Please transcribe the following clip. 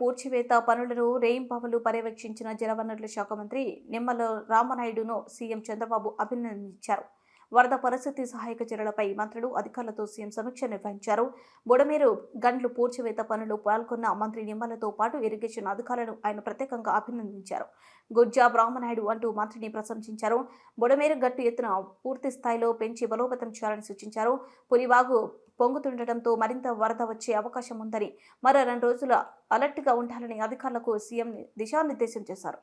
పూడ్చివేత పనులను రేయింపవలు పర్యవేక్షించిన జలవనరుల శాఖ మంత్రి నిమ్మల రామనాయుడును సీఎం చంద్రబాబు అభినందించారు. వరద పరిస్థితి సహాయక చర్యలపై మంత్రులు అధికారులతో సీఎం సమీక్ష నిర్వహించారు. బుడమేరు గండ్లు పూర్చివేత పనులు పాల్గొన్న మంత్రి నిమ్మలతో పాటు ఇరిగేషన్ అధికారులను ఆయన ప్రత్యేకంగా అభినందించారు. గుజ్జా బ్రాహ్మనాయుడు అంటూ మంత్రిని ప్రశంసించారు. బుడమేరు గట్టు ఎత్తున పూర్తి స్థాయిలో పెంచి బలోపేతం చేయాలని సూచించారు. పులివాగు పొంగుతుండటంతో మరింత వరద వచ్చే అవకాశం ఉందని మరో రెండు రోజుల అలర్ట్గా ఉండాలని అధికారులకు సీఎం దిశానిర్దేశం చేశారు.